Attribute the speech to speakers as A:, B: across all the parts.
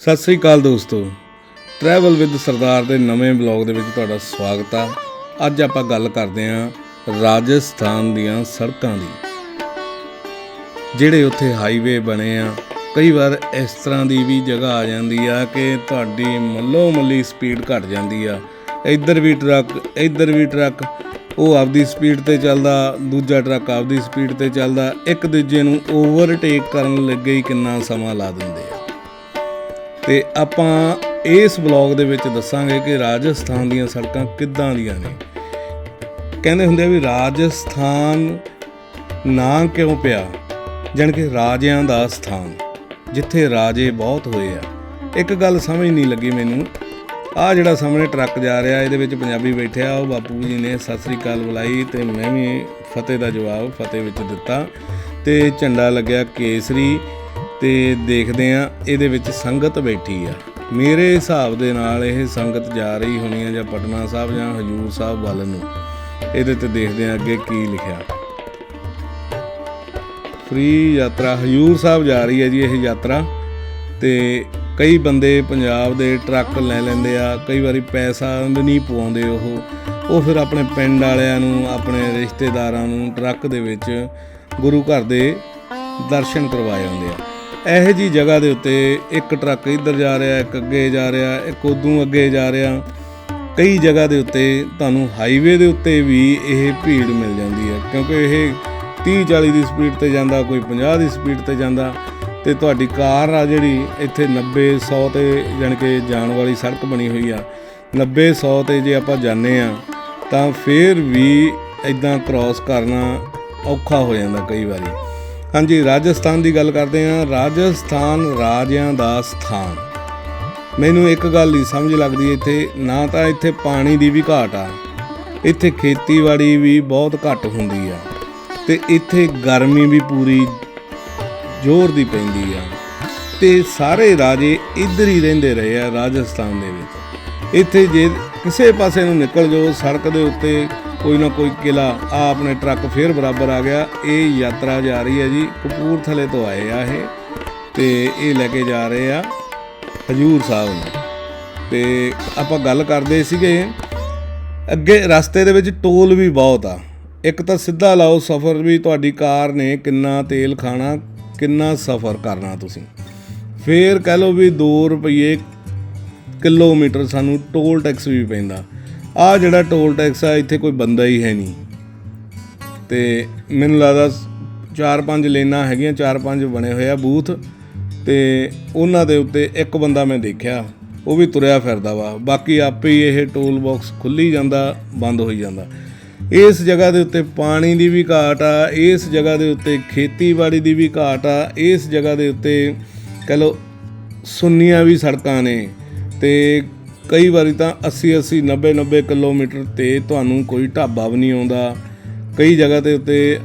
A: ਸਤਿ ਸ੍ਰੀ ਅਕਾਲ ਦੋਸਤੋ। Travel with ਸਰਦਾਰ ਦੇ ਨਵੇਂ ਬਲੌਗ ਦੇ ਵਿੱਚ ਤੁਹਾਡਾ ਸਵਾਗਤ ਆ। ਅੱਜ ਆਪਾਂ ਗੱਲ ਕਰਦੇ ਹਾਂ ਰਾਜਸਥਾਨ ਦੀਆਂ ਸੜਕਾਂ ਦੀ। ਜਿਹੜੇ ਉੱਥੇ ਹਾਈਵੇ ਬਣੇ ਆ, ਕਈ ਵਾਰ ਇਸ ਤਰ੍ਹਾਂ ਦੀ ਵੀ ਜਗ੍ਹਾ ਆ ਜਾਂਦੀ ਆ ਕਿ ਤੁਹਾਡੀ ਮੱਲੋ ਮੱਲੀ ਸਪੀਡ ਘਟ ਜਾਂਦੀ ਆ। ਇੱਧਰ ਵੀ ਟਰੱਕ, ਇੱਧਰ ਵੀ ਟਰੱਕ, ਉਹ ਆਪਦੀ ਸਪੀਡ ਤੇ ਚੱਲਦਾ, ਦੂਜਾ ਟਰੱਕ ਆਪਦੀ ਸਪੀਡ ਤੇ ਚੱਲਦਾ, ਇੱਕ ਦੂਜੇ ਨੂੰ ਓਵਰਟੇਕ ਕਰਨ ਲੱਗੇ ਹੀ ਕਿੰਨਾ ਸਮਾਂ ਲਾ ਦਿੰਦੇ ਆ। ਤੇ ਆਪਾਂ ਇਸ ਬਲੌਗ ਦੇ ਵਿੱਚ ਦੱਸਾਂਗੇ ਕਿ ਰਾਜਸਥਾਨ ਦੀਆਂ ਸੜਕਾਂ ਕਿੱਦਾਂ ਦੀਆਂ ਨੇ। ਕਹਿੰਦੇ ਹੁੰਦੇ ਆ ਵੀ ਰਾਜਸਥਾਨ ਨਾਂ ਕਿਉਂ ਪਿਆ? ਜਾਣੀ ਕਿ ਰਾਜਿਆਂ ਦਾ ਸਥਾਨ, ਜਿੱਥੇ ਰਾਜੇ ਬਹੁਤ ਹੋਏ ਆ। ਇੱਕ ਗੱਲ ਸਮਝ ਨਹੀਂ ਲੱਗੀ ਮੈਨੂੰ। ਆ ਜਿਹੜਾ ਸਾਹਮਣੇ ਟਰੱਕ ਜਾ ਰਿਹਾ, ਇਹਦੇ ਵਿੱਚ ਪੰਜਾਬੀ ਬੈਠਿਆ ਉਹ ਬਾਪੂ ਜੀ ਨੇ ਸਤਿ ਸ੍ਰੀ ਅਕਾਲ ਬੁਲਾਈ ਤੇ ਮੈਂ ਵੀ ਫਤਿਹ ਦਾ ਜਵਾਬ ਫਤਿਹ ਵਿੱਚ ਦਿੱਤਾ। ਤੇ ਝੰਡਾ ਲੱਗਿਆ ਕੇਸਰੀ। ਤੇ ਦੇਖਦੇ ਆ ਇਹਦੇ ਵਿੱਚ ਸੰਗਤ ਬੈਠੀ ਆ। ਮੇਰੇ ਹਿਸਾਬ ਦੇ ਨਾਲ ਇਹ ਸੰਗਤ ਜਾ ਰਹੀ ਹੋਣੀ ਆ ਜਾਂ ਪਟਨਾ ਸਾਹਿਬ ਜਾਂ ਹਜੂਰ ਸਾਹਿਬ ਵੱਲ ਨੂੰ। ਇਹਦੇ ਤੇ ਦੇਖਦੇ ਆ ਅੱਗੇ ਕੀ ਲਿਖਿਆ। ਫ੍ਰੀ ਯਾਤਰਾ, ਹਜੂਰ ਸਾਹਿਬ ਜਾ ਰਹੀ ਹੈ ਜੀ ਇਹ ਯਾਤਰਾ। ਤੇ ਕਈ ਬੰਦੇ ਪੰਜਾਬ ਦੇ ਟਰੱਕ ਲੈ ਲੈਂਦੇ ਆ, ਕਈ ਵਾਰੀ ਪੈਸਾ ਵੀ ਨਹੀਂ ਪਵਾਉਂਦੇ ਉਹ। ਉਹ ਫਿਰ ਆਪਣੇ ਪਿੰਡ ਵਾਲਿਆਂ ਨੂੰ, ਆਪਣੇ ਰਿਸ਼ਤੇਦਾਰਾਂ ਨੂੰ ਟਰੱਕ ਦੇ ਵਿੱਚ ਗੁਰੂ ਘਰ ਦੇ ਦਰਸ਼ਨ ਕਰਵਾਏ ਹੁੰਦੇ ਆ। ਇਹੋ ਜੀ ਜਗ੍ਹਾ ਦੇ ਉੱਤੇ ਇੱਕ ਟਰੱਕ ਇੱਧਰ ਜਾ ਰਿਹਾ, ਇੱਕ ਅੱਗੇ ਜਾ ਰਿਹਾ, ਇੱਕ ਉਦੋਂ ਅੱਗੇ ਜਾ ਰਿਹਾ। ਕਈ ਜਗ੍ਹਾ ਦੇ ਉੱਤੇ ਤੁਹਾਨੂੰ ਹਾਈਵੇ ਦੇ ਉੱਤੇ ਵੀ ਇਹ ਭੀੜ ਮਿਲ ਜਾਂਦੀ ਹੈ, ਕਿਉਂਕਿ ਇਹ 30 40 ਦੀ ਸਪੀਡ ਤੇ ਜਾਂਦਾ, ਕੋਈ 50 ਦੀ ਸਪੀਡ ਤੇ ਜਾਂਦਾ ਤੇ ਤੁਹਾਡੀ ਕਾਰ ਆ ਜਿਹੜੀ ਇੱਥੇ 90 100 ਤੇ ਜਾਣੀ ਕਿ ਜਾਣ ਵਾਲੀ ਸੜਕ ਬਣੀ ਹੋਈ ਆ। 90 100 ਤੇ ਜੇ ਆਪਾਂ ਜਾਂਦੇ ਆ ਤਾਂ ਫੇਰ ਵੀ ਇਦਾਂ ਕ੍ਰਾਸ ਕਰਨਾ ਔਖਾ ਹੋ ਜਾਂਦਾ ਕਈ ਵਾਰੀ। ਹਾਂਜੀ, ਰਾਜਸਥਾਨ ਦੀ ਗੱਲ ਕਰਦੇ ਹਾਂ। ਰਾਜਸਥਾਨ ਰਾਜਿਆਂ ਦਾ ਸਥਾਨ। ਮੈਨੂੰ ਇੱਕ ਗੱਲ ਨਹੀਂ ਸਮਝ ਲੱਗਦੀ ਇੱਥੇ। ਨਾ ਤਾਂ ਇੱਥੇ ਪਾਣੀ ਦੀ ਵੀ ਘਾਟ ਆ। ਇੱਥੇ ਖੇਤੀਬਾੜੀ ਵੀ ਬਹੁਤ ਘੱਟ ਹੁੰਦੀ ਆ। ਤੇ ਇੱਥੇ ਗਰਮੀ ਵੀ ਪੂਰੀ ਜ਼ੋਰ ਦੀ ਪੈਂਦੀ ਆ। ਤੇ ਸਾਰੇ ਰਾਜੇ ਇੱਧਰ ਹੀ ਰਹਿੰਦੇ ਰਹੇ ਆ ਰਾਜਸਥਾਨ ਦੇ ਵਿੱਚ। ਇੱਥੇ ਜੇ ਕਿਸੇ ਪਾਸੇ ਨੂੰ ਨਿਕਲ ਜਾਓ, ਸੜਕ ਦੇ ਉੱਤੇ ਕੋਈ ਨਾ ਕੋਈ ਕਿਲਾ ਆ ਆਪਣੇ ਟਰੱਕ ਫੇਰ ਬਰਾਬਰ ਆ ਗਿਆ। ਇਹ ਯਾਤਰਾ ਜਾ ਰਹੀ ਹੈ ਜੀ, ਕਪੂਰਥਲੇ ਤੋਂ ਆਏ ਆ ਇਹ ਤੇ ਇਹ ਲੈ ਕੇ ਜਾ ਰਹੇ ਆ ਹਜੂਰ ਸਾਹਿਬ ਨੂੰ। ਤੇ ਆਪਾਂ ਗੱਲ ਕਰਦੇ ਸੀਗੇ, ਅੱਗੇ ਰਸਤੇ ਦੇ ਵਿੱਚ ਟੋਲ ਵੀ ਬਹੁਤ ਆ। ਇੱਕ ਤਾਂ ਸਿੱਧਾ ਲਾਓ ਸਫ਼ਰ ਵੀ ਤੁਹਾਡੀ ਕਾਰ ਨੇ ਕਿੰਨਾ ਤੇਲ ਖਾਣਾ, ਕਿੰਨਾ ਸਫ਼ਰ ਕਰਨਾ ਤੁਸੀਂ। ਫੇਰ ਕਹਿ ਲਓ ਵੀ 2 ਰੁਪਏ ਕਿਲੋਮੀਟਰ ਸਾਨੂੰ ਟੋਲ ਟੈਕਸ ਵੀ ਪੈਂਦਾ। ਆ ਜਿਹੜਾ ਟੋਲ ਟੈਕਸ ਆ, ਇੱਥੇ ਕੋਈ ਬੰਦਾ ਹੀ ਹੈ ਨਹੀਂ। ਤੇ ਮੈਨੂੰ ਲੱਗਦਾ ਚਾਰ ਪੰਜ ਲੇਨਾਂ ਹੈਗੀਆਂ, ਚਾਰ ਪੰਜ ਬਣੇ ਹੋਏ ਆ ਬੂਥ। ਤੇ ਉਹਨਾਂ ਦੇ ਉੱਤੇ ਇੱਕ ਬੰਦਾ ਮੈਂ ਦੇਖਿਆ, ਉਹ ਵੀ ਤੁਰਿਆ ਫਿਰਦਾ ਵਾ। ਬਾਕੀ ਆਪੇ ਹੀ ਇਹ ਟੋਲ ਬਾਕਸ ਖੁੱਲੀ ਜਾਂਦਾ, ਬੰਦ ਹੋਈ ਜਾਂਦਾ। ਇਸ ਜਗ੍ਹਾ ਦੇ ਉੱਤੇ ਪਾਣੀ ਦੀ ਵੀ ਘਾਟ ਆ, ਇਸ ਜਗ੍ਹਾ ਦੇ ਉੱਤੇ ਖੇਤੀਬਾੜੀ ਦੀ ਵੀ ਘਾਟ ਆ, ਇਸ ਜਗ੍ਹਾ ਦੇ ਉੱਤੇ ਕਹ ਲਓ, ਸੁੰਨੀਆਂ ਵੀ ਸੜਕਾਂ ਨੇ। ਤੇ ਕਈ ਵਾਰੀ ਤਾਂ 80 80 90 90 ਕਿਲੋਮੀਟਰ ਤੇ ਤੁਹਾਨੂੰ ਕੋਈ ਢਾਬਾ ਵੀ ਨਹੀਂ ਆਉਂਦਾ। ਕਈ ਜਗ੍ਹਾ ਦੇ ਉੱਤੇ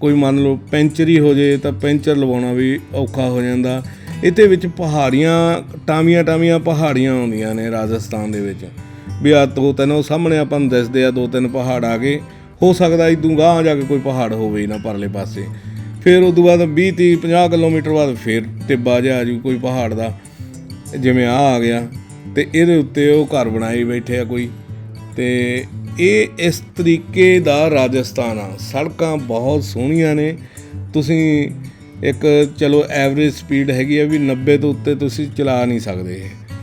A: ਕੋਈ ਮੰਨ ਲਓ ਪੈਂਚਰ ਹੀ ਹੋ ਜੇ ਤਾਂ ਪੈਂਚਰ ਲਵਾਉਣਾ ਵੀ ਔਖਾ ਹੋ ਜਾਂਦਾ। ਇਹਦੇ ਵਿੱਚ ਪਹਾੜੀਆਂ ਟਾਮੀਆਂ ਟਾਮੀਆਂ ਪਹਾੜੀਆਂ ਆਉਂਦੀਆਂ ਨੇ ਰਾਜਸਥਾਨ ਦੇ ਵਿੱਚ। ਵੀ ਆ ਦੋ ਤਿੰਨ ਉਹ ਸਾਹਮਣੇ ਆਪਾਂ ਨੂੰ ਦਿਸਦੇ ਆ, ਦੋ ਤਿੰਨ ਪਹਾੜ ਆ ਗਏ। ਹੋ ਸਕਦਾ ਇਦੋਂ ਗਾਂਹ ਜਾ ਕੇ ਕੋਈ ਪਹਾੜ ਹੋਵੇ ਨਾ ਪਰਲੇ ਪਾਸੇ। ਫਿਰ ਉਦੋਂ ਬਾਅਦ 20 30 50 ਕਿਲੋਮੀਟਰ ਬਾਅਦ ਫਿਰ ਟਿੱਬਾ ਜਿਹਾ ਆ ਜੂ ਕੋਈ ਪਹਾੜ ਦਾ। ਜਿਵੇਂ ਆ ਆ ਗਿਆ। ਤੇ ਇਹਦੇ ਉੱਤੇ ਉਹ ਘਰ ਬਣਾਈ ਬੈਠੇ ਆ ਕੋਈ। ਤੇ ਇਹ ਇਸ ਤਰੀਕੇ ਦਾ ਰਾਜਸਥਾਨ ਆ। ਸੜਕਾਂ ਬਹੁਤ ਸੋਹਣੀਆਂ ਨੇ। ਤੁਸੀਂ ਇੱਕ ਚਲੋ ਐਵਰੇਜ ਸਪੀਡ ਹੈਗੀ ਆ ਵੀ 90 ਤੋਂ ਉੱਤੇ ਤੁਸੀਂ ਚਲਾ ਨਹੀਂ ਸਕਦੇ ਇਹ।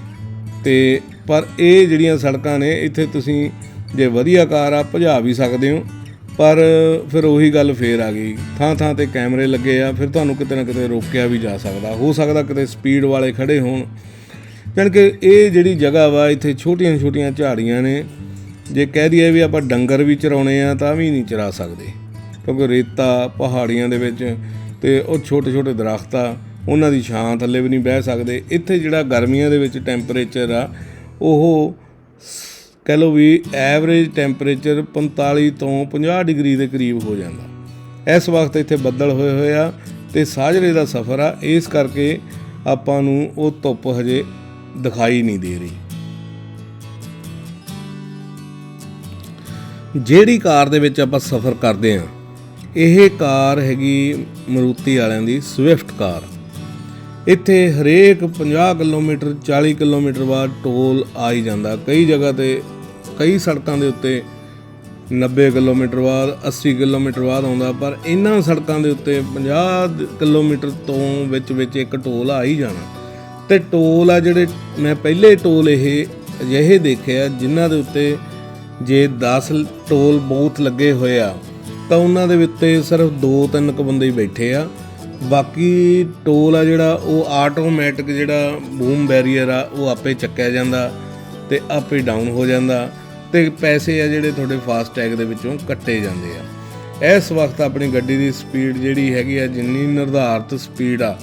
A: ਤੇ ਪਰ ਇਹ ਜਿਹੜੀਆਂ ਸੜਕਾਂ ਨੇ, ਇੱਥੇ ਤੁਸੀਂ ਜੇ ਵਧੀਆ ਕਾਰ ਆ, ਭਜਾ ਵੀ ਸਕਦੇ ਹੋ। ਪਰ ਫਿਰ ਉਹੀ ਗੱਲ ਫੇਰ ਆ ਗਈ। ਥਾਂ ਥਾਂ ਤੇ ਕੈਮਰੇ ਲੱਗੇ ਆ, ਫਿਰ ਤੁਹਾਨੂੰ ਕਿਤੇ ਨਾ ਕਿਤੇ ਰੋਕਿਆ ਵੀ ਜਾ ਸਕਦਾ। ਹੋ ਸਕਦਾ ਕਿਤੇ ਸਪੀਡ ਵਾਲੇ ਖੜੇ ਹੋਣ। ਜਾਣੀ ਕਿ ਇਹ ਜਿਹੜੀ ਜਗ੍ਹਾ ਵਾ, ਇੱਥੇ ਛੋਟੀਆਂ ਛੋਟੀਆਂ ਝਾੜੀਆਂ ਨੇ। ਜੇ ਕਹਿ ਦਈਏ ਵੀ ਆਪਾਂ ਡੰਗਰ ਵੀ ਚਰਾਉਣੇ ਆ, ਤਾਂ ਵੀ ਨਹੀਂ ਚਰਾ ਸਕਦੇ। ਕਿਉਂਕਿ ਰੇਤਾ ਪਹਾੜੀਆਂ ਦੇ ਵਿੱਚ ਤੇ ਉਹ ਛੋਟੇ ਛੋਟੇ ਦਰਖਤ ਆ, ਉਹਨਾਂ ਦੀ ਛਾਂ ਥੱਲੇ ਵੀ ਨਹੀਂ ਬਹਿ ਸਕਦੇ। ਇੱਥੇ ਜਿਹੜਾ ਗਰਮੀਆਂ ਦੇ ਵਿੱਚ ਟੈਂਪਰੇਚਰ ਆ, ਉਹ ਸ- ਕਹਿ ਲਓ ਵੀ ਐਵਰੇਜ ਟੈਂਪਰੇਚਰ 45 ਤੋਂ 50 ਡਿਗਰੀ ਦੇ ਕਰੀਬ ਹੋ ਜਾਂਦਾ। ਇਸ ਵਕਤ ਇੱਥੇ ਬੱਦਲ ਹੋਏ ਹੋਏ ਆ ਤੇ ਸਾਜਰੇ ਦਾ ਸਫ਼ਰ ਆ। ਇਸ ਕਰਕੇ ਆਪਾਂ ਨੂੰ ਉਹ ਧੁੱਪ ਹਜੇ ਦਿਖਾਈ ਨਹੀਂ ਦੇ ਰਹੀ। ਜਿਹੜੀ ਕਾਰ ਦੇ ਵਿੱਚ ਆਪਾਂ ਸਫ਼ਰ ਕਰਦੇ ਆ ਇਹ ਕਾਰ ਹੈਗੀ ਮਰੂਤੀ ਵਾਲਿਆਂ ਦੀ ਸਵਿਫਟ ਕਾਰ। ਇੱਥੇ ਹਰੇਕ 50 ਕਿਲੋਮੀਟਰ 40 ਕਿਲੋਮੀਟਰ ਬਾਅਦ ਟੋਲ ਆਈ ਜਾਂਦਾ। ਕਈ ਜਗ੍ਹਾ ਤੇ, ਕਈ ਸੜਕਾਂ ਦੇ ਉੱਤੇ 90 ਕਿਲੋਮੀਟਰ ਬਾਅਦ 80 ਕਿਲੋਮੀਟਰ ਬਾਅਦ ਆਉਂਦਾ, ਪਰ ਇਹਨਾਂ ਸੜਕਾਂ ਦੇ ਉੱਤੇ 50 ਕਿਲੋਮੀਟਰ ਤੋਂ ਵਿੱਚ ਵਿੱਚ ਇੱਕ ਟੋਲ ਆ ਹੀ ਜਾਣਾ। ਤੇ ਟੋਲ ਆ ਜਿਹੜੇ ਮੈਂ ਪਹਿਲੇ ਟੋਲ ਇਹ ਅਜਿਹੇ ਦੇਖਿਆ ਜਿਨ੍ਹਾਂ ਦੇ ਉੱਤੇ ਜੇ 10 ਟੋਲ ਬੂਥ ਲੱਗੇ ਹੋਏ ਆ, ਤਾਂ ਉਹਨਾਂ ਦੇ ਉੱਤੇ ਸਿਰਫ 2-3 ਕੁ ਬੰਦੇ ਹੀ ਬੈਠੇ ਆ। ਬਾਕੀ ਟੋਲ ਆ ਜਿਹੜਾ, ਉਹ ਆਟੋਮੈਟਿਕ ਜਿਹੜਾ ਬੂਮ ਬੈਰੀਅਰ ਆ, ਉਹ ਆਪੇ ਚੱਕਿਆ ਜਾਂਦਾ ਤੇ ਆਪੇ ਡਾਊਨ ਹੋ ਜਾਂਦਾ ਤੇ ਪੈਸੇ ਆ ਜਿਹੜੇ ਤੁਹਾਡੇ ਫਾਸਟ ਟੈਗ ਦੇ ਵਿੱਚੋਂ ਕੱਟੇ ਜਾਂਦੇ ਆ। ਇਸ ਵਕਤ ਆਪਣੀ ਗੱਡੀ ਦੀ ਸਪੀਡ ਜਿਹੜੀ ਹੈਗੀ ਆ, ਜਿੰਨੀ ਨਿਰਧਾਰਤ ਸਪੀਡ ਆ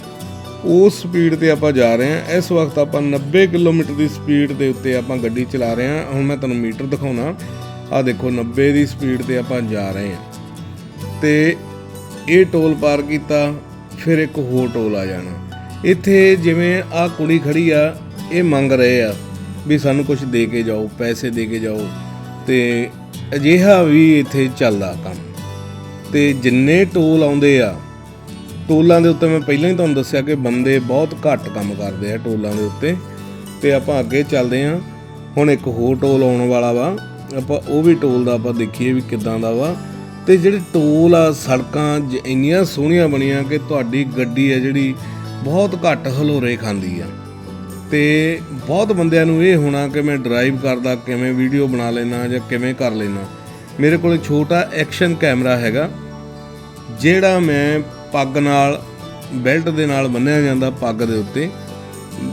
A: ਉਸ ਸਪੀਡ ਤੇ ਆਪਾਂ ਜਾ ਰਹੇ ਹਾਂ। ਇਸ ਵਕਤ ਆਪਾਂ 90 ਕਿਲੋਮੀਟਰ ਦੀ ਸਪੀਡ ਦੇ ਉੱਤੇ ਆਪਾਂ ਗੱਡੀ ਚਲਾ ਰਹੇ ਹਾਂ। ਹੁਣ ਮੈਂ ਤੁਹਾਨੂੰ ਮੀਟਰ ਦਿਖਾਉਣਾ। ਆ ਦੇਖੋ 90 ਦੀ ਸਪੀਡ ਤੇ ਆਪਾਂ ਜਾ ਰਹੇ ਹਾਂ। ਤੇ ਇਹ ਟੋਲ ਪਾਰ ਕੀਤਾ, ਫਿਰ ਇੱਕ ਹੋਰ ਟੋਲ ਆ ਜਾਣਾ। ਇੱਥੇ ਜਿਵੇਂ ਆ ਕੁੜੀ ਖੜੀ ਆ, ਇਹ ਮੰਗ ਰਹੇ ਆ ਵੀ ਸਾਨੂੰ ਕੁਝ ਦੇ ਕੇ ਜਾਓ, ਪੈਸੇ ਦੇ ਕੇ ਜਾਓ। ਤੇ ਅਜਿਹਾ ਵੀ ਇੱਥੇ ਚੱਲਦਾ ਕੰਮ। ਤੇ ਜਿੰਨੇ ਟੋਲ ਆਉਂਦੇ ਆ ਟੋਲਾਂ ਦੇ ਉੱਤੇ ਮੈਂ ਪਹਿਲਾਂ ਹੀ ਤੁਹਾਨੂੰ ਦੱਸਿਆ ਕਿ ਬੰਦੇ ਬਹੁਤ ਘੱਟ ਕੰਮ ਕਰਦੇ ਆ ਟੋਲਾਂ ਦੇ ਉੱਤੇ। ਤੇ ਆਪਾਂ ਅੱਗੇ ਚੱਲਦੇ ਆ ਹੁਣ ਇੱਕ ਹੋਰ ਟੋਲ ਆਉਣ ਵਾਲਾ ਵਾ। ਆਪਾਂ ਉਹ ਵੀ ਟੋਲ ਦਾ ਆਪਾਂ ਦੇਖੀਏ ਵੀ ਕਿੱਦਾਂ ਦਾ ਵਾ। ਤੇ ਜਿਹੜੇ ਟੋਲ ਆ, ਸੜਕਾਂ ਜ- ਇੰਨੀਆਂ ਸੋਹਣੀਆਂ ਬਣੀਆਂ ਕਿ ਤੁਹਾਡੀ ਗੱਡੀ ਆ ਜਿਹੜੀ ਬਹੁਤ ਘੱਟ ਹਲੋਰੇ ਖਾਂਦੀ ਆ। ਤੇ ਬਹੁਤ ਬੰਦਿਆਂ ਨੂੰ ਇਹ ਹੋਣਾ ਕਿ ਮੈਂ ਡਰਾਈਵ ਕਰਦਾ, ਕਿਵੇਂ ਵੀਡੀਓ ਬਣਾ ਲੈਣਾ ਜਾਂ ਕਿਵੇਂ ਕਰ ਲੈਣਾ ਮੇਰੇ ਕੋਲ ਛੋਟਾ ਐਕਸ਼ਨ ਕੈਮਰਾ ਹੈਗਾ, ਜਿਹੜਾ ਮੈਂ ਪੱਗ ਨਾਲ, ਬੈਲਟ ਦੇ ਨਾਲ ਬੰਨਿਆ ਜਾਂਦਾ ਪੱਗ ਦੇ ਉੱਤੇ,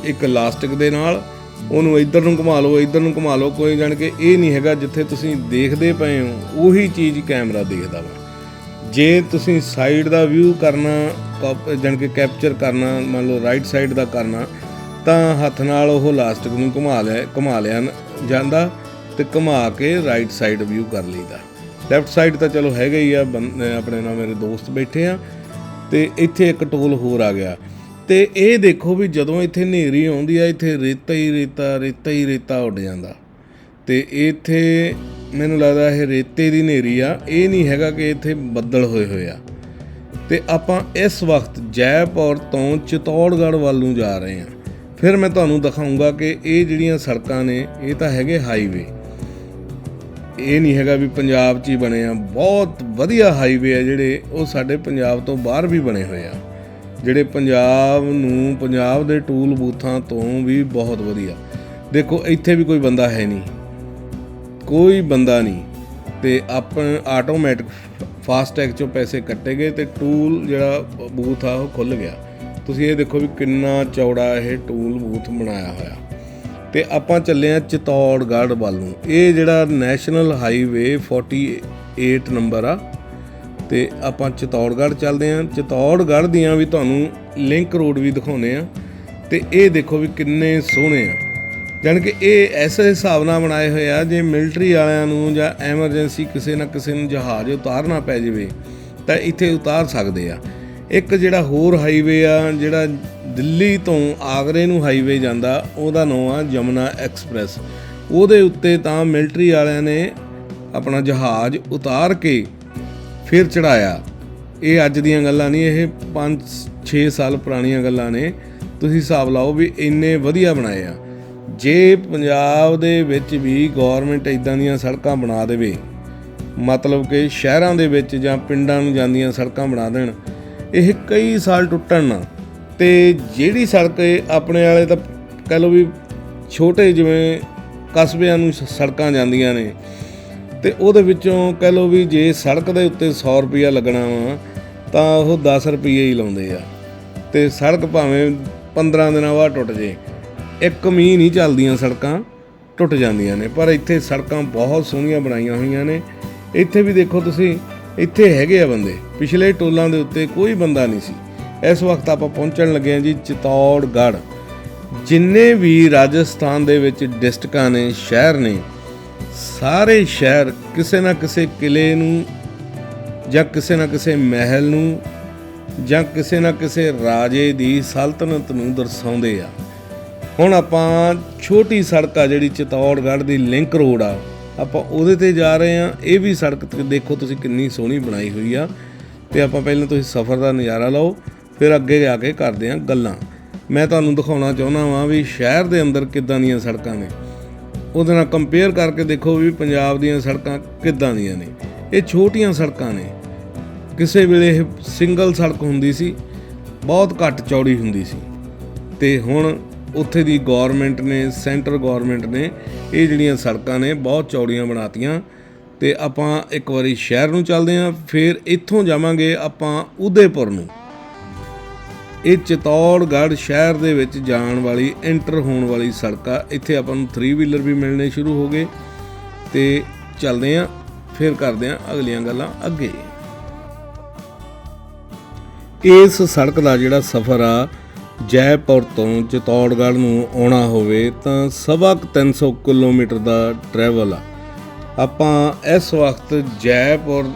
A: ਇੱਕ ਇਲਾਸਟਿਕ ਦੇ ਨਾਲ। ਉਹਨੂੰ ਇੱਧਰ ਨੂੰ ਘੁਮਾ ਲਓ, ਇੱਧਰ ਨੂੰ ਘੁਮਾ ਲਓ, ਕੋਈ ਜਾਣ ਕੇ ਇਹ ਨਹੀਂ ਹੈਗਾ ਜਿੱਥੇ ਤੁਸੀਂ ਦੇਖਦੇ ਪਏ ਹੋ, ਉਹੀ ਚੀਜ਼ ਕੈਮਰਾ ਦੇਖਦਾ ਵਾ। ਜੇ ਤੁਸੀਂ ਸਾਈਡ ਦਾ ਵਿਊ ਕਰਨਾ ਕਾਪ- ਜਾਣੀ ਕਿ ਕੈਪਚਰ ਕਰਨਾ, ਮੰਨ ਲਓ ਰਾਈਟ ਸਾਈਡ ਦਾ ਕਰਨਾ, ਤਾਂ ਹੱਥ ਨਾਲ ਉਹ ਲਾਸਟਿਕ ਨੂੰ ਘੁਮਾ ਲਿਆ ਘੁਮਾ ਲਿਆ ਜਾਂਦਾ ਤੇ ਘੁਮਾ ਕੇ ਰਾਈਟ ਸਾਈਡ ਵਿਊ ਕਰ ਲਈਦਾ। ਲੈਫਟ ਸਾਈਡ ਤਾਂ ਚਲੋ ਹੈਗਾ ਹੀ ਆ, ਬੰ- ਆਪਣੇ ਨਾਲ ਮੇਰੇ ਦੋਸਤ ਬੈਠੇ ਆ। ਤੇ ਇੱਥੇ ਇੱਕ ਟੋਲ ਹੋਰ ਆ ਗਿਆ। ਤੇ ਇਹ ਦੇਖੋ ਵੀ ਜਦੋਂ ਇੱਥੇ ਹਨੇਰੀ ਆਉਂਦੀ ਆ, ਇੱਥੇ ਰੇਤਾ ਹੀ ਰੇਤਾ ਰੇਤਾ ਹੀ ਰੇਤਾ ਉੱਡ ਜਾਂਦਾ। ਤੇ ਇੱਥੇ ਮੈਨੂੰ ਲੱਗਦਾ ਇਹ ਰੇਤੇ ਦੀ ਹਨੇਰੀ ਆ, ਇਹ ਨਹੀਂ ਹੈਗਾ ਕਿ ਇੱਥੇ ਬੱਦਲ ਹੋਏ ਹੋਏ ਆ। ਤੇ ਆਪਾਂ ਇਸ ਵਕਤ ਜੈਪੁਰ ਤੋਂ ਚਿਤੌੜਗੜ੍ਹ ਵੱਲ ਨੂੰ ਜਾ ਰਹੇ ਹਾਂ ਫਿਰ ਮੈਂ ਤੁਹਾਨੂੰ ਦਿਖਾਉਂਗਾ ਕਿ ਇਹ ਜਿਹੜੀਆਂ ਸੜਕਾਂ ਨੇ, ਇਹ ਤਾਂ ਹੈਗੇ ਹਾਈਵੇ ਇਹ ਨਹੀਂ ਹੈਗਾ ਵੀ ਪੰਜਾਬ 'ਚ ਹੀ ਬਣੇ ਆ। ਬਹੁਤ ਵਧੀਆ ਹਾਈਵੇ ਆ ਜਿਹੜੇ, ਉਹ ਸਾਡੇ ਪੰਜਾਬ ਤੋਂ ਬਾਹਰ ਵੀ ਬਣੇ ਹੋਏ ਆ। ਜਿਹੜੇ ਪੰਜਾਬ ਨੂੰ, ਪੰਜਾਬ ਦੇ ਟੂਲ ਬੂਥਾਂ ਤੋਂ ਵੀ ਬਹੁਤ ਵਧੀਆ। ਦੇਖੋ, ਇੱਥੇ ਵੀ ਕੋਈ ਬੰਦਾ ਹੈ ਨਹੀਂ। ਕੋਈ ਬੰਦਾ ਨਹੀਂ। ਤੇ ਆਪਣ ਆਟੋਮੈਟਿਕ ਫਾਸਟੈਗ ਚੋਂ ਪੈਸੇ ਕੱਟੇ ਗਏ ਤੇ ਟੂਲ ਜਿਹੜਾ ਬੂਥ ਆ, ਉਹ ਖੁੱਲ ਗਿਆ। ਤੁਸੀਂ ਇਹ ਦੇਖੋ ਵੀ ਕਿੰਨਾ ਚੌੜਾ ਇਹ ਟੂਲ ਬੂਥ ਬਣਾਇਆ ਹੋਇਆ। ਤੇ ਆਪਾਂ ਚੱਲੇ ਆ ਚਿਤੌੜਗੜ੍ਹ ਵੱਲ ਨੂੰ। ਇਹ ਜਿਹੜਾ ਨੈਸ਼ਨਲ ਹਾਈਵੇ 48 ਨੰਬਰ ਆ, ਤੇ ਆਪਾਂ ਚਿਤੌੜਗੜ੍ਹ ਚੱਲਦੇ ਆ। ਚਿਤੌੜਗੜ੍ਹ ਦੀਆਂ ਵੀ ਤੁਹਾਨੂੰ ਲਿੰਕ ਰੋਡ ਵੀ ਦਿਖਾਉਨੇ ਆ, ਤੇ ਇਹ ਦੇਖੋ ਵੀ ਕਿੰਨੇ ਸੋਹਣੇ ਆ। ਜਾਣੀ ਕਿ ਇਹ ਐਸੇ ਹਿਸਾਬ ਨਾਲ ਬਣਾਏ ਹੋਏ ਆ, ਜੇ ਮਿਲਟਰੀ ਵਾਲਿਆਂ ਨੂੰ ਜਾਂ ਐਮਰਜੈਂਸੀ ਕਿਸੇ ਨਾ ਕਿਸੇ ਨੂੰ ਜਹਾਜ਼ ਉਤਾਰਨਾ ਪੈ ਜਾਵੇ, ਤਾਂ ਇੱਥੇ ਉਤਾਰ ਸਕਦੇ ਆ। ਇੱਕ ਜਿਹੜਾ ਹੋਰ ਹਾਈਵੇ ਆ, ਜਿਹੜਾ ਦਿੱਲੀ ਤੋਂ ਆਗਰੇ ਨੂੰ ਹਾਈਵੇ ਜਾਂਦਾ, ਉਹਦਾ ਨਾਮ ਆ ਜਮਨਾ ਐਕਸਪ੍ਰੈਸ। ਉਹਦੇ ਉੱਤੇ ਤਾਂ ਮਿਲਟਰੀ ਵਾਲਿਆਂ ਨੇ ਆਪਣਾ ਜਹਾਜ਼ ਉਤਾਰ ਕੇ ਫਿਰ ਚੜਾਇਆ ਇਹ ਅੱਜ ਦੀਆਂ ਗੱਲਾਂ ਨਹੀਂ, ਇਹ 5 6 ਸਾਲ ਪੁਰਾਣੀਆਂ ਗੱਲਾਂ ਨੇ। ਤੁਸੀਂ ਹਿਸਾਬ ਲਾਓ ਵੀ ਇੰਨੇ ਵਧੀਆ ਬਣਾਏ ਆ। ਜੇ ਪੰਜਾਬ ਦੇ ਵਿੱਚ ਵੀ ਗਵਰਨਮੈਂਟ ਇਦਾਂ ਦੀਆਂ ਸੜਕਾਂ ਬਣਾ ਦੇਵੇ, ਮਤਲਬ ਕਿ ਸ਼ਹਿਰਾਂ ਦੇ ਵਿੱਚ ਜਾਂ ਪਿੰਡਾਂ ਨੂੰ ਜਾਂਦੀਆਂ ਸੜਕਾਂ ਬਣਾ ਦੇਣ, ਇਹ ਕਈ ਸਾਲ ਟੁੱਟਣ ਨਾ। ਤੇ ਜਿਹੜੀ ਸੜਕ ਆਪਣੇ ਵਾਲੇ ਤਾਂ ਕਹ ਲਓ ਵੀ ਛੋਟੇ ਜਿਵੇਂ ਕਸਬਿਆਂ ਨੂੰ ਸ- ਸੜਕਾਂ ਜਾਂਦੀਆਂ ਨੇ। ਤੇ ਉਹਦੇ ਵਿੱਚੋਂ ਕਹਿ ਲਓ ਵੀ ਜੇ ਸੜਕ ਦੇ ਉੱਤੇ 100 ਰੁਪਿਆ ਲੱਗਣਾ ਵਾ, ਤਾਂ ਉਹ 10 ਰੁਪਏ ਹੀ ਲਾਉਂਦੇ ਆ। ਤੇ ਸੜਕ ਭਾਵੇਂ 15 ਦਿਨਾਂ ਬਾਅਦ ਟੁੱਟ ਜੇ, ਇੱਕ ਮੀਂਹ ਨਹੀਂ ਚੱਲਦੀਆਂ ਸੜਕਾਂ, ਟੁੱਟ ਜਾਂਦੀਆਂ ਨੇ। ਪਰ ਇੱਥੇ ਸੜਕਾਂ ਬਹੁਤ ਸੋਹਣੀਆਂ ਬਣਾਈਆਂ ਹੋਈਆਂ ਨੇ। ਇੱਥੇ ਵੀ ਦੇਖੋ ਤੁਸੀਂ, ਇੱਥੇ ਹੈਗੇ ਆ ਬੰਦੇ। ਪਿਛਲੇ ਟੋਲਾਂ ਦੇ ਉੱਤੇ ਕੋਈ ਬੰਦਾ ਨਹੀਂ ਸੀ। ਇਸ ਵਕਤ ਆਪਾਂ ਪਹੁੰਚਣ ਲੱਗੇ ਹਾਂ ਜੀ ਚਿਤੌੜਗੜ੍ਹ। ਜਿੰਨੇ ਵੀ ਰਾਜਸਥਾਨ ਦੇ ਵਿੱਚ ਡਿਸਟ੍ਰਿਕਾਂ ਨੇ, ਸ਼ਹਿਰ ਨੇ, ਸਾਰੇ ਸ਼ਹਿਰ ਕਿਸੇ ਨਾ ਕਿਸੇ ਕਿਲੇ ਨੂੰ ਜਾਂ ਕਿਸੇ ਨਾ ਕਿਸੇ ਮਹਿਲ ਨੂੰ ਜਾਂ ਕਿਸੇ ਨਾ ਕਿਸੇ ਰਾਜੇ ਦੀ ਸਲਤਨਤ ਨੂੰ ਦਰਸਾਉਂਦੇ ਆ। ਹੁਣ ਆਪਾਂ ਛੋਟੀ ਸੜਕ ਆ ਜਿਹੜੀ ਚਿਤੌੜਗੜ੍ਹ ਦੀ ਲਿੰਕ ਰੋਡ ਆ, ਆਪਾਂ ਉਹਦੇ ਤੇ ਜਾ ਰਹੇ ਆ ਇਹ ਵੀ ਸੜਕ ਦੇਖੋ ਤੁਸੀਂ ਕਿੰਨੀ ਸੋਹਣੀ ਬਣਾਈ ਹੋਈ ਆ। ਤੇ ਆਪਾਂ ਪਹਿਲਾਂ ਤੁਸੀਂ ਸਫ਼ਰ ਦਾ ਨਜ਼ਾਰਾ ਲਓ। ਫਿਰ ਅੱਗੇ ਜਾ ਕੇ ਕਰਦੇ ਹਾਂ ਗੱਲਾਂ। ਮੈਂ ਤੁਹਾਨੂੰ ਦਿਖਾਉਣਾ ਚਾਹੁੰਦਾ ਵਾਂ ਵੀ ਸ਼ਹਿਰ ਦੇ ਅੰਦਰ ਕਿੱਦਾਂ ਦੀਆਂ ਸੜਕਾਂ ਨੇ। ਉਹਦੇ ਨਾਲ ਕੰਪੇਅਰ ਕਰਕੇ ਦੇਖੋ ਵੀ ਪੰਜਾਬ ਦੀਆਂ ਸੜਕਾਂ ਕਿੱਦਾਂ ਦੀਆਂ ਨੇ। ਇਹ ਛੋਟੀਆਂ ਸੜਕਾਂ ਨੇ। ਕਿਸੇ ਵੇਲੇ ਇਹ ਸਿੰਗਲ ਸੜਕ ਹੁੰਦੀ ਸੀ, ਬਹੁਤ ਘੱਟ ਚੌੜੀ ਹੁੰਦੀ ਸੀ। ਤੇ ਹੁਣ ਉੱਥੇ ਦੀ ਗਵਰਨਮੈਂਟ ਨੇ ਸੈਂਟਰ ਗਵਰਨਮੈਂਟ ਨੇ ਇਹ ਜਿਹੜੀਆਂ ਸੜਕਾਂ ਨੇ ਬਹੁਤ ਚੌੜੀਆਂ ਬਣਾਤੀਆਂ। ਤੇ ਆਪਾਂ ਇੱਕ ਵਾਰੀ ਸ਼ਹਿਰ ਨੂੰ ਚੱਲਦੇ ਆਂ, ਫਿਰ ਇੱਥੋਂ ਜਾਵਾਂਗੇ ਆਪਾਂ ਉਦੇਪੁਰ ਨੂੰ। ਇਹ ਚਿਤੌੜਗੜ੍ਹ ਸ਼ਹਿਰ ਦੇ ਵਿੱਚ ਜਾਣ ਵਾਲੀ ਐਂਟਰ ਹੋਣ ਵਾਲੀ ਸੜਕ ਆ। ਇੱਥੇ ਆਪਾਂ ਨੂੰ 3 ਵੀਲਰ ਵੀ ਮਿਲਣੇ ਸ਼ੁਰੂ ਹੋ ਗਏ। ਤੇ ਚੱਲਦੇ ਆਂ, ਫਿਰ ਕਰਦੇ ਆਂ ਅਗਲੀਆਂ ਗੱਲਾਂ ਅੱਗੇ। ਇਸ ਸੜਕ ਦਾ ਜਿਹੜਾ ਸਫ਼ਰ ਆ, ਜੈਪੁਰ ਤੋਂ ਚਿਤੌੜਗੜ੍ਹ ਨੂੰ ਆਉਣਾ ਹੋਵੇ ਤਾਂ ਸਵਾ ਕੁ 300 ਕਿਲੋਮੀਟਰ ਦਾ ਟਰੈਵਲ ਆ। ਆਪਾਂ ਇਸ ਵਕਤ ਜੈਪੁਰ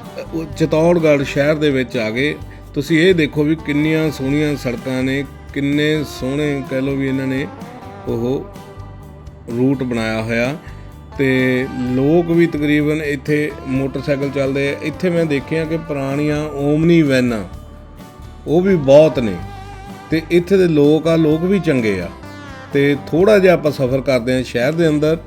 A: ਚਿਤੌੜਗੜ੍ਹ ਸ਼ਹਿਰ ਦੇ ਵਿੱਚ ਆ ਗਏ। ਤੁਸੀਂ ਇਹ ਦੇਖੋ ਵੀ ਕਿੰਨੀਆਂ ਸੋਹਣੀਆਂ ਸੜਕਾਂ ਨੇ, ਕਿੰਨੇ ਸੋਹਣੇ ਕਹਿ ਲਓ ਵੀ ਇਹਨਾਂ ਨੇ ਉਹ ਰੂਟ ਬਣਾਇਆ ਹੋਇਆ। ਤੇ ਲੋਕ ਵੀ ਤਕਰੀਬਨ ਇੱਥੇ ਮੋਟਰਸਾਈਕਲ ਚੱਲਦੇ ਆ। ਇੱਥੇ ਮੈਂ ਦੇਖਿਆ ਕਿ ਪੁਰਾਣੀਆਂ ਓਮਨੀ ਵੈਨਾਂ, ਉਹ ਵੀ ਬਹੁਤ ਨੇ। ਤੇ ਇੱਥੇ ਦੇ ਲੋਕ ਆ, ਲੋਕ ਵੀ ਚੰਗੇ ਆ। ਤੇ ਥੋੜਾ ਜਿਹਾ ਆਪਾਂ ਸਫ਼ਰ ਕਰਦੇ ਆ ਸ਼ਹਿਰ ਦੇ ਅੰਦਰ।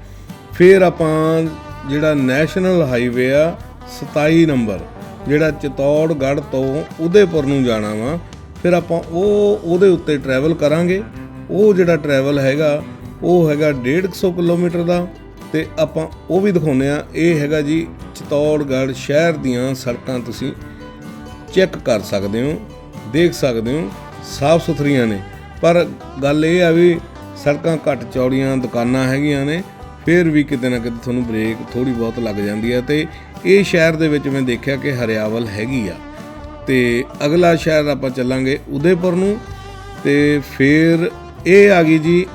A: ਫਿਰ ਆਪਾਂ ਜਿਹੜਾ ਨੈਸ਼ਨਲ ਹਾਈਵੇ ਆ 27 ਨੰਬਰ। ਜਿਹੜਾ ਚਿਤੌੜਗੜ੍ਹ ਤੋਂ ਉਦੈਪੁਰ ਨੂੰ ਜਾਣਾ ਵਾ, ਫਿਰ ਆਪਾਂ ਉਹ, ਉਹਦੇ ਉੱਤੇ ਟਰੈਵਲ ਕਰਾਂਗੇ। ਉਹ ਜਿਹੜਾ ਟਰੈਵਲ ਹੈਗਾ, ਉਹ ਹੈਗਾ 150 ਕਿਲੋਮੀਟਰ ਦਾ, ਤੇ ਆਪਾਂ ਉਹ ਵੀ ਦਿਖਾਉਂਦੇ ਆ ਇਹ ਹੈਗਾ ਜੀ ਚਿਤੌੜਗੜ੍ਹ ਸ਼ਹਿਰ ਦੀਆਂ ਸੜਕਾਂ ਤੁਸੀਂ ਚੈੱਕ ਕਰ ਸਕਦੇ ਹੋ, ਦੇਖ ਸਕਦੇ ਹੋ, ਸਾਫ਼ ਸੁਥਰੀਆਂ ਨੇ। ਪਰ ਗੱਲ ਇਹ ਆ ਵੀ ਸੜਕਾਂ ਘੱਟ ਚੌੜੀਆਂ ਦੁਕਾਨਾਂ ਹੈਗੀਆਂ ਨੇ, ਫਿਰ ਵੀ ਕਿਤੇ ਨਾ ਕਿਤੇ ਤੁਹਾਨੂੰ ਬ੍ਰੇਕ ਥੋੜੀ ਬਹੁਤ ਲੱਗ ਜਾਂਦੀ ਹੈ ਤੇ ਇਹ ਸ਼ਹਿਰ ਦੇ ਵਿੱਚ ਮੈਂ ਦੇਖਿਆ ਕਿ ਹਰਿਆਵਲ ਹੈਗੀ ਆ। ਤੇ ਅਗਲਾ ਸ਼ਹਿਰ ਆਪਾਂ ਚੱਲਾਂਗੇ ਉਦੇਪੁਰ ਨੂੰ। ਤੇ ਫਿਰ ਇਹ ਆ ਗਈ ਜੀ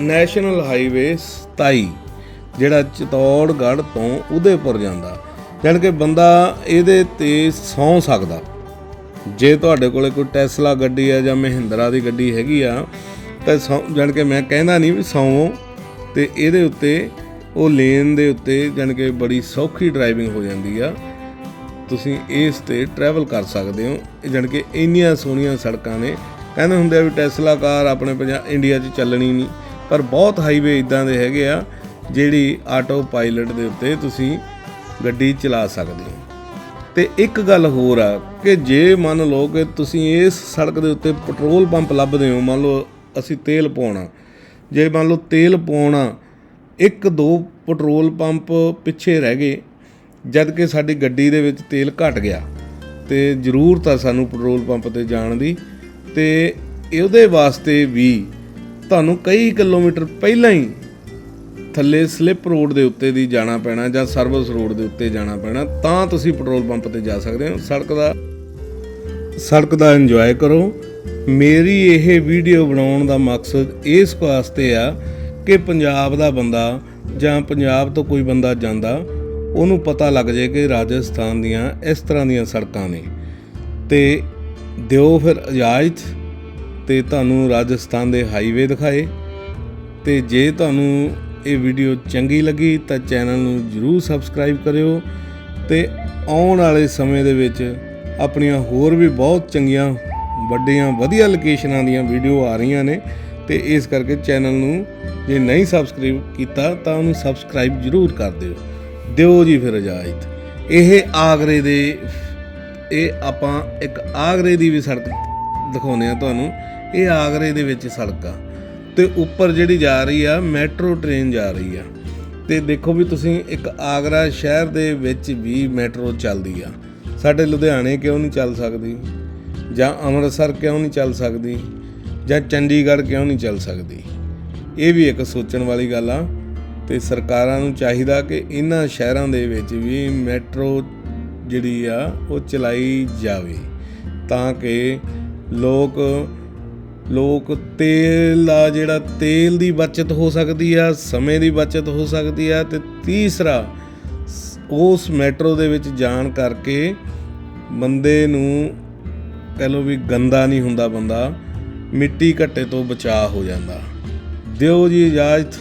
A: ਨੈਸ਼ਨਲ ਹਾਈਵੇ 27 ਜਿਹੜਾ ਚਤੌੜਗੜ੍ਹ ਤੋਂ ਉਦੇਪੁਰ ਜਾਂਦਾ। ਜਾਣੀ ਕਿ ਬੰਦਾ ਇਹਦੇ ਤੇ ਸੌ ਸਕਦਾ। ਜੇ ਤੁਹਾਡੇ ਕੋਲੇ ਕੋਈ ਟੈਸਲਾ ਗੱਡੀ ਆ ਜਾਂ ਮਹਿੰਦਰਾ ਦੀ ਗੱਡੀ ਹੈਗੀ ਆ, ਤਾਂ ਸੌਂ, ਜਾਣੀ ਕਿ ਮੈਂ ਕਹਿੰਦਾ ਨਹੀਂ ਵੀ ਸੌਂ ਤੇ ਇਹਦੇ ਉੱਤੇ ਉਹ ਲੇਨ ਦੇ ਉੱਤੇ ਜਾਣੀ ਕਿ ਬੜੀ ਸੌਖੀ ਡਰਾਈਵਿੰਗ ਹੋ ਜਾਂਦੀ ਆ। ਤੁਸੀਂ ਇਸ ਤੇ ਟਰੈਵਲ ਕਰ ਸਕਦੇ ਹੋ। ਇਹ ਜਾਣੀ ਕਿ ਇੰਨੀਆਂ ਸੋਹਣੀਆਂ ਸੜਕਾਂ ਨੇ। ਕਹਿੰਦੇ ਹੁੰਦੇ ਆ ਵੀ ਟੈਸਲਾ ਕਾਰ ਆਪਣੇ ਪੰਜਾਬ ਇੰਡੀਆ 'ਚ ਚੱਲਣੀ ਨਹੀਂ। ਪਰ ਬਹੁਤ ਹਾਈਵੇ ਇਦਾਂ ਦੇ ਹੈਗੇ ਆ, ਜਿਹੜੀ ਆਟੋ ਪਾਇਲਟ ਦੇ ਉੱਤੇ ਤੁਸੀਂ ਗੱਡੀ ਚਲਾ ਸਕਦੇ ਹੋ। ਤੇ ਇੱਕ ਗੱਲ ਹੋਰ ਆ ਕਿ ਜੇ ਮੰਨ ਲਓ ਕਿ ਤੁਸੀਂ ਇਸ ਸੜਕ ਦੇ ਉੱਤੇ ਪੈਟਰੋਲ ਪੰਪ ਲੱਭਦੇ ਹੋ, ਮੰਨ ਲਓ ਅਸੀਂ ਤੇਲ ਪਾਉਣਾ। ਜੇ ਮੰਨ ਲਓ ਤੇਲ ਪਾਉਣਾ ਇੱਕ ਦੋ ਪੈਟਰੋਲ ਪੰਪ ਪਿੱਛੇ ਰਹਿ ਗਏ, ਜਦ ਕਿ ਸਾਡੀ ਗੱਡੀ ਦੇ ਵਿੱਚ ਤੇਲ ਘਟ ਗਿਆ ਤੇ ਜ਼ਰੂਰਤ ਆ ਸਾਨੂੰ ਪੈਟਰੋਲ ਪੰਪ ਤੇ ਜਾਣ ਦੀ ਤੇ ਇਹਦੇ ਵਾਸਤੇ ਵੀ ਤੁਹਾਨੂੰ ਕਈ ਕਿਲੋਮੀਟਰ ਪਹਿਲਾਂ ਹੀ ਥੱਲੇ ਸਲਿੱਪ ਰੋਡ ਦੇ ਉੱਤੇ ਦੀ ਜਾਣਾ ਪੈਣਾ ਜਾਂ ਸਰਵਿਸ ਰੋਡ ਦੇ ਉੱਤੇ ਜਾਣਾ ਪੈਣਾ, ਤਾਂ ਤੁਸੀਂ ਪੈਟਰੋਲ ਪੰਪ ਤੇ ਜਾ ਸਕਦੇ ਹੋ। ਸੜਕ ਦਾ ਸੜਕ ਦਾ ਇੰਜੋਏ ਕਰੋ। ਮੇਰੀ ਇਹ ਵੀਡੀਓ ਬਣਾਉਣ ਦਾ ਮਕਸਦ ਇਸ ਵਾਸਤੇ ਆ ਕਿ ਪੰਜਾਬ ਦਾ ਬੰਦਾ ਜਾਂ ਪੰਜਾਬ ਤੋਂ ਕੋਈ ਬੰਦਾ ਜਾਂਦਾ, ਉਹਨੂੰ ਪਤਾ ਲੱਗ ਜੇ ਕਿ ਰਾਜਸਥਾਨ ਦੀਆਂ ਇਸ ਤਰ੍ਹਾਂ ਦੀਆਂ ਸੜਕਾਂ ਨੇ। ਤੇ ਦਿਓ ਫਿਰ ਇਜਾਜ਼ਤ ਤੇ ਤੁਹਾਨੂੰ ਰਾਜਸਥਾਨ ਦੇ ਹਾਈਵੇ ਦਿਖਾਏ। ਤੇ ਜੇ ਤੁਹਾਨੂੰ ਇਹ ਵੀਡੀਓ ਚੰਗੀ ਲੱਗੀ ਤਾਂ ਚੈਨਲ ਨੂੰ ਜਰੂਰ ਸਬਸਕ੍ਰਾਈਬ ਕਰਿਓ ਤੇ ਆਉਣ ਵਾਲੇ ਸਮੇਂ ਦੇ ਵਿੱਚ ਆਪਣੀਆਂ ਹੋਰ ਵੀ ਬਹੁਤ ਚੰਗੀਆਂ, ਵੱਡੀਆਂ, ਵਧੀਆ ਲੋਕੇਸ਼ਨਾਂ ਦੀਆਂ ਵੀਡੀਓ ਆ ਰਹੀਆਂ ਨੇ। ਤੇ ਇਸ ਕਰਕੇ ਚੈਨਲ ਨੂੰ ਜੇ ਨਹੀਂ ਸਬਸਕ੍ਰਾਈਬ ਕੀਤਾ, ਤਾਂ ਉਹਨੂੰ ਸਬਸਕ੍ਰਾਈਬ ਜਰੂਰ ਕਰ ਦਿਓ। ਦਿਓ ਜੀ ਫਿਰ ਇਜਾਜ਼ਤ। ਇਹ ਆਗਰੇ ਦੇ, ਇਹ ਆਪਾਂ ਇੱਕ ਆਗਰੇ ਦੀ ਵੀ ਸੜਕ ਦਿਖਾਉਂਦੇ ਆ ਤੁਹਾਨੂੰ। ਇਹ ਆਗਰੇ ਦੇ ਵਿੱਚ ਸੜਕ ਆ। ਤੇ ਉੱਪਰ ਜਿਹੜੀ ਜਾ ਰਹੀ ਆ, ਮੈਟਰੋ ਟ੍ਰੇਨ ਜਾ ਰਹੀ ਆ। ਤੇ ਦੇਖੋ ਵੀ ਤੁਸੀਂ, ਇੱਕ ਆਗਰਾ ਸ਼ਹਿਰ ਦੇ ਵਿੱਚ ਵੀ ਮੈਟਰੋ ਚੱਲਦੀ ਆ। ਸਾਡੇ ਲੁਧਿਆਣੇ ਕਿਉਂ ਨਹੀਂ ਚੱਲ ਸਕਦੀ? ਜਾਂ ਅੰਮ੍ਰਿਤਸਰ ਕਿਉਂ ਨਹੀਂ ਚੱਲ ਸਕਦੀ? ਜਾਂ ਚੰਡੀਗੜ੍ਹ ਕਿਉਂ ਨਹੀਂ ਚੱਲ ਸਕਦੀ? ਇਹ ਵੀ ਇੱਕ ਸੋਚਣ ਵਾਲੀ ਗੱਲ ਆ। ਤੇ ਸਰਕਾਰਾਂ ਨੂੰ ਚਾਹੀਦਾ ਕਿ ਇਹਨਾਂ ਸ਼ਹਿਰਾਂ ਦੇ ਵਿੱਚ ਵੀ ਮੈਟਰੋ ਜਿਹੜੀ ਆ, ਉਹ ਚਲਾਈ ਜਾਵੇ। ਤਾਂ ਕਿ ਲੋਕ ਲੋਕ ਤੇਲ ਆ ਜਿਹੜਾ ਤੇਲ ਦੀ ਬਚਤ ਹੋ ਸਕਦੀ ਆ, ਸਮੇਂ ਦੀ ਬਚਤ ਹੋ ਸਕਦੀ ਆ ਤੇ ਤੀਸਰਾ, ਉਸ ਮੈਟਰੋ ਦੇ ਵਿੱਚ ਜਾਣ ਕਰਕੇ ਬੰਦੇ ਨੂੰ ਕਹ ਲਓ ਵੀ ਗੰਦਾ ਨਹੀਂ ਹੁੰਦਾ ਬੰਦਾ। ਮਿੱਟੀ ਘੱਟੇ ਤੋਂ ਬਚਾਅ ਹੋ ਜਾਂਦਾ। ਦਿਓ ਜੀ ਇਜਾਜ਼ਤ।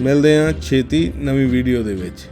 A: ਮਿਲਦੇ ਹਾਂ ਛੇਤੀ ਨਵੀਂ ਵੀਡੀਓ ਦੇ ਵਿੱਚ।